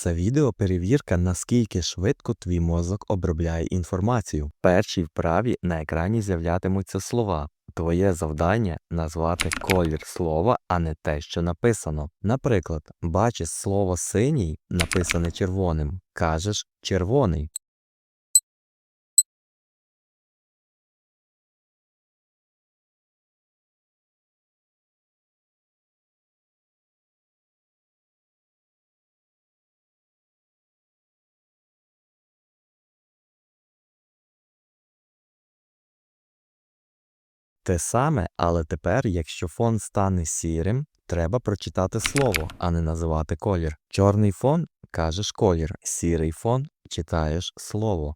Це відеоперевірка, наскільки швидко твій мозок обробляє інформацію. В першій вправі на екрані з'являтимуться слова. Твоє завдання назвати колір слова, а не те, що написано. Наприклад, бачиш слово синій, написане червоним, кажеш червоний. Те саме, але тепер, якщо фон стане сірим, треба прочитати слово, а не називати колір. Чорний фон кажеш колір, сірий фон читаєш слово.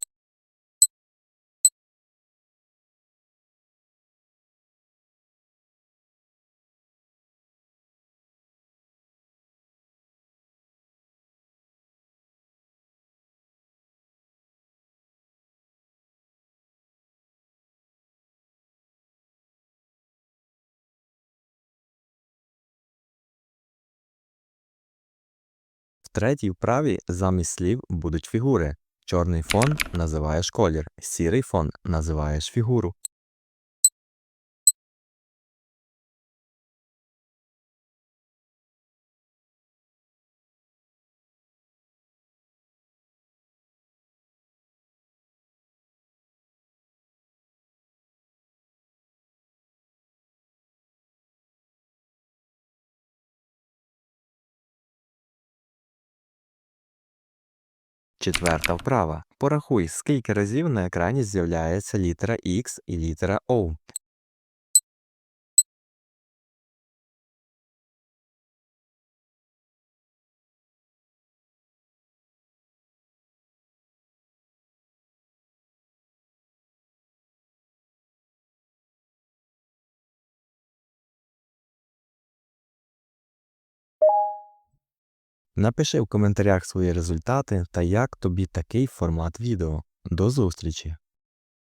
Третій вправі замість слів будуть фігури. Чорний фон називаєш колір, сірий фон називаєш фігуру. Четверта вправа. Порахуй, скільки разів на екрані з'являється літера X і літера O. Напиши в коментарях свої результати та як тобі такий формат відео. До зустрічі!